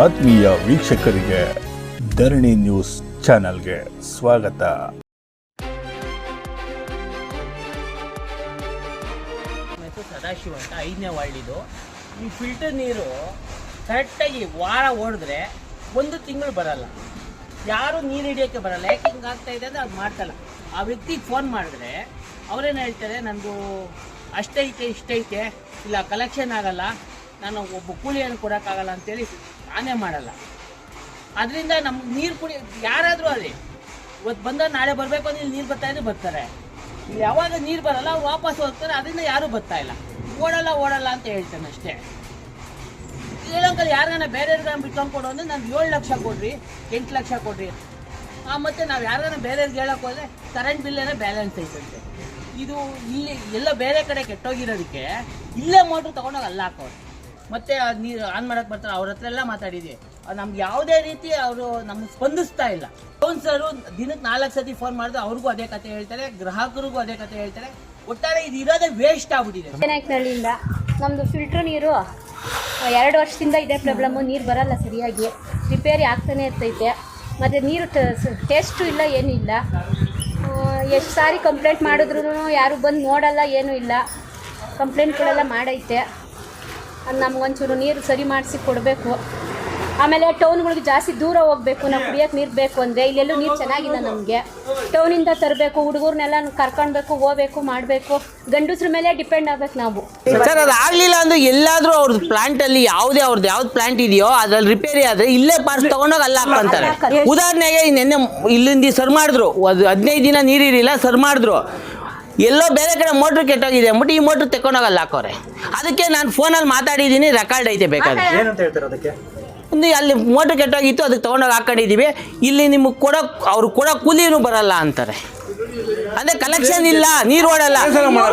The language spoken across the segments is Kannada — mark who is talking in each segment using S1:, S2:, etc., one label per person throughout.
S1: ಆತ್ಮೀಯ ವೀಕ್ಷಕರಿಗೆ ಧರಣಿ ನ್ಯೂಸ್ ಚಾನೆಲ್ಗೆ ಸ್ವಾಗತ.
S2: ಸದಾಶಿವ ಅಂತ ಐದನೇ ವಾರ್ಡಿದು ಈ ಫಿಲ್ಟರ್ ನೀರು ಕರೆಕ್ಟಾಗಿ ವಾರ ಓಡಿದ್ರೆ ಒಂದು ತಿಂಗಳು ಬರಲ್ಲ. ಯಾರು ನೀರು ಹಿಡಿಯೋಕ್ಕೆ ಬರಲ್ಲ. ಯಾಕೆ ಹಿಂಗಾಗ್ತಾ ಇದೆ ಅಂದರೆ ಅದು ಮಾಡ್ತಲ್ಲ. ಆ ವ್ಯಕ್ತಿಗೆ ಫೋನ್ ಮಾಡಿದ್ರೆ ಅವರೇನು ಹೇಳ್ತಾರೆ ನನಗೂ ಅಷ್ಟೈತೆ, ಇಷ್ಟೈತೆ. ಇಲ್ಲ ಕಲೆಕ್ಷನ್ ಆಗಲ್ಲ. ನಾನು ಒಬ್ಬ ಕೂಲಿಯನ್ನು ಕೊಡೋಕ್ಕಾಗಲ್ಲ ಅಂತೇಳಿ ನಾನೇ ಮಾಡಲ್ಲ. ಅದರಿಂದ ನಮ್ಗೆ ನೀರು ಕುಡಿ, ಯಾರಾದರೂ ಅಲ್ಲಿ ಇವತ್ತು ಬಂದ ನಾಳೆ ಬರಬೇಕು ಅಂದ್ರೆ ಇಲ್ಲಿ ನೀರು ಬರ್ತಾ ಇದ್ರೆ ಬರ್ತಾರೆ. ಯಾವಾಗ ನೀರು ಬರಲ್ಲ ಅವ್ರು ವಾಪಸ್ ಹೋಗ್ತಾರೆ ಅದರಿಂದ ಯಾರೂ ಬರ್ತಾ ಇಲ್ಲ. ಓಡಲ್ಲ ಓಡಲ್ಲ ಅಂತ ಹೇಳ್ತಾನೆ ಅಷ್ಟೇ. ಶ್ರೀಲಂಕಲ್ಲಿ ಯಾರಿಗಾನ ಬೇರೆಯವ್ರಿಗಾನ ಬಿಟ್ಕೊಂಡು ಕೊಡು ಅಂದರೆ ನಾನು ಏಳು ಲಕ್ಷ ಕೊಡ್ರಿ, ಎಂಟು ಲಕ್ಷ ಕೊಡ್ರಿ. ಆ, ಮತ್ತೆ ನಾವು ಯಾರಿಗಾನ ಬೇರೆಯವ್ರಿಗೆ ಹೇಳಕ್ಕೆ ಹೋದ್ರೆ ಕರೆಂಟ್ ಬಿಲ್ಲೇನೆ ಬ್ಯಾಲೆನ್ಸ್ ಐತಂತೆ. ಇದು ಇಲ್ಲಿ, ಎಲ್ಲ ಬೇರೆ ಕಡೆ ಕೆಟ್ಟೋಗಿರೋದಕ್ಕೆ ಇಲ್ಲೇ ಮೋಟ್ರ್ ತಗೊಂಡೋಗಿ ಅಲ್ಲ ಹಾಕೋರು. ಮತ್ತೆ ಆ ನೀರು ಆನ್ ಮಾಡಕ್ ಬರ್ತಾರೆ, ಅವ್ರ ಹತ್ರ ಎಲ್ಲ ಮಾತಾಡಿದ್ವಿ. ಅದು ನಮ್ಗೆ ಯಾವುದೇ ರೀತಿ ಅವರು ನಮ್ಗೆ ಸ್ಪಂದಿಸ್ತಾ ಇಲ್ಲ. ಸರು ದಿನಕ್ಕೆ ನಾಲ್ಕು ಸತಿ ಫೋನ್ ಮಾಡಿದ್ರೆ ಅವ್ರಿಗೂ ಅದೇ ಕತೆ ಹೇಳ್ತಾರೆ, ಗ್ರಾಹಕರಿಗೂ ಅದೇ ಕತೆ ಹೇಳ್ತಾರೆ. ಒಟ್ಟಾರೆ ಇದು ಇರೋದೇ ವೇಸ್ಟ್ ಆಗ್ಬಿಟ್ಟಿದೆ.
S3: ನಾಯಕನಹಳ್ಳಿಯಿಂದ ನಮ್ಮದು ಫಿಲ್ಟರ್ ನೀರು ಎರಡು ವರ್ಷದಿಂದ ಇದೇ ಪ್ರಾಬ್ಲಮ್ಮು ನೀರು ಬರಲ್ಲ ಸರಿಯಾಗಿ. ರಿಪೇರಿ ಆಗ್ತಾನೆ ಇರ್ತೈತೆ. ಮತ್ತು ನೀರು ಟೇಸ್ಟು ಇಲ್ಲ, ಏನೂ ಇಲ್ಲ. ಎಷ್ಟು ಸಾರಿ ಕಂಪ್ಲೇಂಟ್ ಮಾಡಿದ್ರು ಯಾರು ಬಂದು ನೋಡಲ್ಲ, ಏನೂ ಇಲ್ಲ. ಕಂಪ್ಲೇಂಟ್ಗಳೆಲ್ಲ ಮಾಡೈತೆ. ಅದು ನಮ್ಗೊಂಚೂರು ನೀರು ಸರಿ ಮಾಡಿಸಿ ಕೊಡಬೇಕು. ಆಮೇಲೆ ಟೌನ್ಗಳಿಗೆ ಜಾಸ್ತಿ ದೂರ ಹೋಗ್ಬೇಕು ನಾವು ಕುಡಿಯೋಕೆ ನೀರು ಬೇಕು ಅಂದರೆ ಇಲ್ಲೆಲ್ಲೂ ನೀರು ಚೆನ್ನಾಗಿಲ್ಲ ನಮಗೆ. ಟೌನಿಂದ ತರಬೇಕು ಹುಡುಗರ್ನೆಲ್ಲ ಕರ್ಕೊಳ್ಬೇಕು ಹೋಗ್ಬೇಕು ಮಾಡಬೇಕು. ಗಂಡಸ್ರ ಮೇಲೆ ಡಿಪೆಂಡ್ ಆಗ್ಬೇಕು ನಾವು.
S2: ಸರ್ ಅದು ಆಗಲಿಲ್ಲ ಅಂದ್ರೆ ಎಲ್ಲಾದರೂ ಅವ್ರದ್ದು ಪ್ಲಾಂಟ್ ಅಲ್ಲಿ ಯಾವುದೇ ಅವ್ರದ್ದು ಯಾವ್ದು ಪ್ಲಾಂಟ್ ಇದೆಯೋ ಅದ್ರಲ್ಲಿ ರಿಪೇರಿ ಆದರೆ ಇಲ್ಲೇ ಪಾರ್ಸ್ ತಗೊಂಡೋಗಿ ಅಲ್ಲಿ ಹಾಕಂತಾರೆ ಉದಾಹರಣೆಗೆ ನೆನ್ನೆ ಇಲ್ಲಿಂದ ಸರ್ ಮಾಡಿದ್ರು ಅದು ಹದಿನೈದು ದಿನ ನೀರಿರಲಿಲ್ಲ ಸರ್ ಮಾಡಿದ್ರು. ಎಲ್ಲೋ ಬೇರೆ ಕಡೆ ಮೋಟ್ರ್ ಕೆಟ್ಟೋಗಿದೆ ಅಂದ್ಬಿಟ್ಟು ಈ ಮೋಟ್ರ್ ತಕೊಂಡೋಗಲ್ಲ ಹಾಕೋರೆ ಅದಕ್ಕೆ ನಾನು ಫೋನಲ್ಲಿ ಮಾತಾಡಿದ್ದೀನಿ ರೆಕಾರ್ಡ್ ಐತೆ ಬೇಕಾದ್ರೆ
S4: ಏನಂತ ಹೇಳ್ತಾರೆ ಅದಕ್ಕೆ
S2: ಒಂದು ಅಲ್ಲಿ ಮೋಟ್ರ್ ಕೆಟ್ಟೋಗಿತ್ತು ಅದಕ್ಕೆ ತೊಗೊಂಡೋಗಿ ಹಾಕೊಂಡಿದ್ದೀವಿ ಇಲ್ಲಿ ನಿಮಗೆ ಕೊಡೋ ಅವ್ರು ಕೊಡೋ ಕೂಲಿನೂ ಬರಲ್ಲ ಅಂತಾರೆ ಅಂದರೆ ಕಲೆಕ್ಷನ್ ಇಲ್ಲ ನೀರು ಓಡಲ್ಲ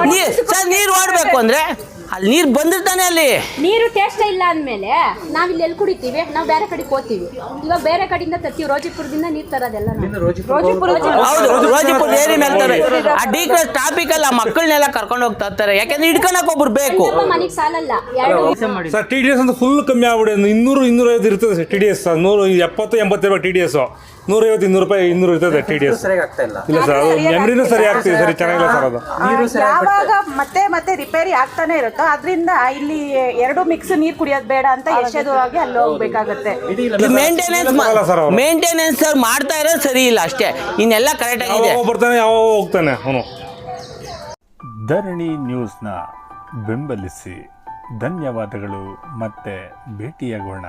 S2: ನೀರ್ ಸರ್ ನೀರು ಓಡಬೇಕು ಅಂದ್ರೆ ಅಲ್ಲಿ ನೀರು ಬಂದಿರ್ತಾನೆ ಅಲ್ಲಿ?
S3: ನೀರು ಟೇಸ್ಟ್ ಇಲ್ಲ ಅಂದಮೇಲೆ ನಾವು ಇಲ್ಲಿ ಎಲ್ಲಿ ಕುಡಿತೀವಿ ನಾವು ಬೇರೆ ಕಡೆ ಹೋಗ್ತೀವಿ. ಇವಾಗ ಬೇರೆ ಕಡೆಯಿಂದ ತರ್ತೀವಿ ರೋಜಿಪುರದಿಂದ ನೀರು ತರೋದೆಲ್ಲ ನಾವು.
S2: ಹೌದು ರೋಜಿಪುರ ಏರಿ ಮೇಲೆ ತಾರೆ ಆ ಡಿ ಕ್ಲಾಸ್ ಟ್ರಾಫಿಕ್ ಅಲ್ಲಿ ಆ ಮಕ್ಕಳನ್ನೆಲ್ಲ ಕರ್ಕೊಂಡು ಹೋಗ್ತಾ ಇರ್ತಾರೆ. ಯಾಕಂದ್ರೆ ಹಿಡ್ಕೊಳಕ್ ಒಬ್ರು ಬೇಕು.
S3: ಮನೆಗೆ ಸಾಲಲ್ಲ. ಎರಡು
S5: ಸರ್ ಟಿ ಡಿ ಎಸ್ ಅಂತ ಫುಲ್ ಕಮ್ಮಿ ಆಗ್ಬಿಡಿ ಇನ್ನೂರು ಇನ್ನೂರೈವತ್ತು ಇರ್ತದೆ ಸರ್ ಟಿ ಡಿ ಎಸ್ ನೂರು ಎಪ್ಪತ್ತು ಎಂಬತ್ತು ಟಿ ಡಿ ಎಸ್ ನೂರೈವತ್ತು ಇನ್ನೂರು ರೂಪಾಯಿ ಇನ್ನೂರು ಇರ್ತದೆ ಟಿ ಡಿ ಎಸ್
S4: ಸರಿಯಾಗಿ ಆಗ್ತಾ ಇಲ್ಲ.
S5: ಇಲ್ಲ ಸರ್ ಅದು ಮೆಮ್ರಿನೂ ಸರಿ ಆಗ್ತಿದೆ ಸರಿ ಚೆನ್ನಾಗಿಲ್ಲ ಸರ್ ಅದು.
S4: ನೀರು ಸರಿಯಾಗಿ
S6: ಯಾವಾಗ ಮತ್ತೆ ಮತ್ತೆ ರಿಪೇರಿ ಆಗ್ತಾನೆ ಇರುತ್ತೋ ಅದರಿಂದ ಇಲ್ಲಿ ಎರಡು ಮಿಕ್ಸ್ ನೀರು ಕುಡಿಯೋದು ಬೇಡ ಅಂತ ಯಶೋದವಾಗಿ ಅಲ್ಲಿ ಹೋಗ್ಬೇಕಾಗತ್ತೆ.
S2: ಮೇಂಟೆನೆನ್ಸ್
S5: ಆಗಲ್ಲ ಸರ್ ಅವ್ರು.
S2: ಮೇಂಟೆನೆನ್ಸ್ ಸರ್ ಮಾಡ್ತಾ ಇರೋದು ಸರಿ ಇಲ್ಲ ಅಷ್ಟೇ. ಇನ್ನೆಲ್ಲ ಕರೆಕ್ಟ್ ಆಗಿದೆ.
S5: ಯಾವಾಗ ಬರ್ತಾನೆ ಯಾವಾಗ ಹೋಗ್ತಾನೆ ಅವನು.
S1: ಧರಣಿ ನ್ಯೂಸ್ನ ಬೆಂಬಲಿಸಿ. ಧನ್ಯವಾದಗಳು ಮತ್ತೆ ಭೇಟಿಯಾಗೋಣ.